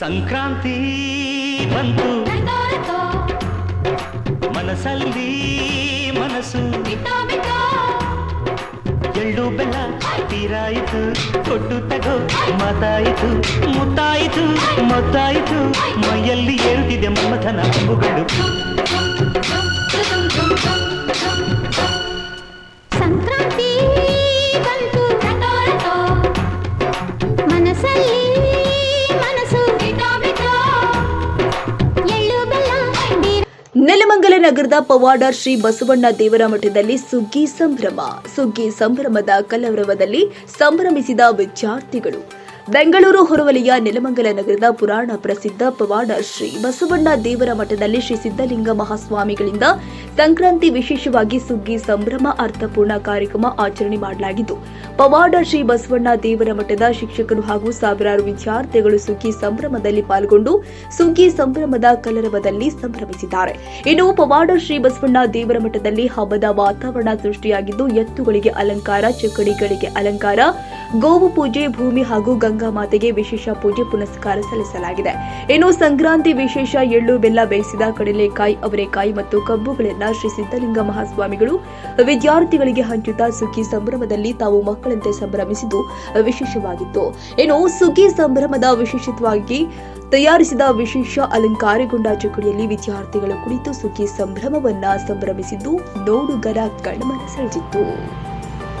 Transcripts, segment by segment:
ಸಂಕ್ರಾಂತಿ ಬಂತು. ಮನಸ್ಸಲ್ಲಿ ಮನಸ್ಸು. ಎಳ್ಳು ಬೆಲ್ಲ ತೀರಾಯಿತು ಕೊಟ್ಟು ತಗೋ ಮತಾಯಿತು ಮುತ್ತಾಯಿತು ಮತ್ತಾಯಿತು. ಮೈಯಲ್ಲಿ ಏಳ್ತಿದೆ ಮನ್ಮಥನ ಅಂಬುಗಳು. ಸಂಕ್ರಾಂತಿ ಬಂತು ಮನಸ್ಸಲ್ಲಿ ನೆಲಮಂಗಲ ನಗರದ ಪವಾಡ ಶ್ರೀ ಬಸವಣ್ಣ ದೇವರ ಮಠದಲ್ಲಿ ಸುಗ್ಗಿ ಸಂಭ್ರಮ. ಸುಗ್ಗಿ ಸಂಭ್ರಮದ ಕಲವರವದಲ್ಲಿ ಸಂಭ್ರಮಿಸಿದ ವಿದ್ಯಾರ್ಥಿಗಳು. ಬೆಂಗಳೂರು ಹೊರವಲಿಯ ನೆಲಮಂಗಲ ನಗರದ ಪುರಾಣ ಪ್ರಸಿದ್ಧ ಪವಾಡ ಶ್ರೀ ಬಸವಣ್ಣ ದೇವರ ಮಠದಲ್ಲಿ ಶ್ರೀ ಸಿದ್ದಲಿಂಗ ಮಹಾಸ್ವಾಮಿಗಳಿಂದ ಸಂಕ್ರಾಂತಿ ವಿಶೇಷವಾಗಿ ಸುಗ್ಗಿ ಸಂಭ್ರಮ ಅರ್ಥಪೂರ್ಣ ಕಾರ್ಯಕ್ರಮ ಆಚರಣೆ ಮಾಡಲಾಗಿದ್ದು, ಪವಾಡ ಶ್ರೀ ಬಸವಣ್ಣ ದೇವರ ಮಠದ ಶಿಕ್ಷಕರು ಹಾಗೂ ಸಾವಿರಾರು ವಿದ್ಯಾರ್ಥಿಗಳು ಸುಗ್ಗಿ ಸಂಭ್ರಮದಲ್ಲಿ ಪಾಲ್ಗೊಂಡು ಸುಗ್ಗಿ ಸಂಭ್ರಮದ ಕಲರವದಲ್ಲಿ ಸಂಭ್ರಮಿಸಿದ್ದಾರೆ. ಇನ್ನು ಪವಾಡ ಶ್ರೀ ಬಸವಣ್ಣ ದೇವರ ಮಠದಲ್ಲಿ ಹಬ್ಬದ ವಾತಾವರಣ ಸೃಷ್ಟಿಯಾಗಿದ್ದು, ಎತ್ತುಗಳಿಗೆ ಅಲಂಕಾರ, ಚಕ್ಕಡಿಗಳಿಗೆ ಅಲಂಕಾರ ಗೋವು ಪೂಜೆ, ಭೂಮಿ ಹಾಗೂ ಗಂಗಾ ಮಾತೆಗೆ ವಿಶೇಷ ಪೂಜೆ ಪುನಸ್ಕಾರ ಸಲ್ಲಿಸಲಾಗಿದೆ. ಇನ್ನು ಸಂಕ್ರಾಂತಿ ವಿಶೇಷ ಎಳ್ಳು, ಬೆಲ್ಲ ಬೇಯಿಸಿದ ಕಡಲೆಕಾಯಿ ಅವರೆಕಾಯಿ ಮತ್ತು ಕಬ್ಬುಗಳೆಲ್ಲ ಶ್ರೀ ಸಿದ್ದಲಿಂಗ ಮಹಾಸ್ವಾಮಿಗಳು ವಿದ್ಯಾರ್ಥಿಗಳಿಗೆ ಹಂಚುತ್ತಾ ಸುಗ್ಗಿ ಸಂಭ್ರಮದಲ್ಲಿ ತಾವು ಮಕ್ಕಳಂತೆ ಸಂಭ್ರಮಿಸಿದ್ದು ವಿಶೇಷವಾಗಿತ್ತು. ಇನ್ನು ಸುಗ್ಗಿ ಸಂಭ್ರಮದ ವಿಶೇಷವಾಗಿ ತಯಾರಿಸಿದ ವಿಶೇಷ ಅಲಂಕಾರಗೊಂಡ ಚಕಡಿಯಲ್ಲಿ ವಿದ್ಯಾರ್ಥಿಗಳು ಕುಳಿತು ಸುಗ್ಗಿ ಸಂಭ್ರಮವನ್ನ ಸಂಭ್ರಮಿಸಿದ್ದು ನೋಡುಗರ ಕಣ್ಮನ ಸೆಳೆದಿತ್ತು.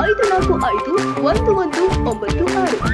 ಐದು ನಾಲ್ಕು ಐದು ಒಂದು ಒಂದು ಒಂಬತ್ತು ಆರು.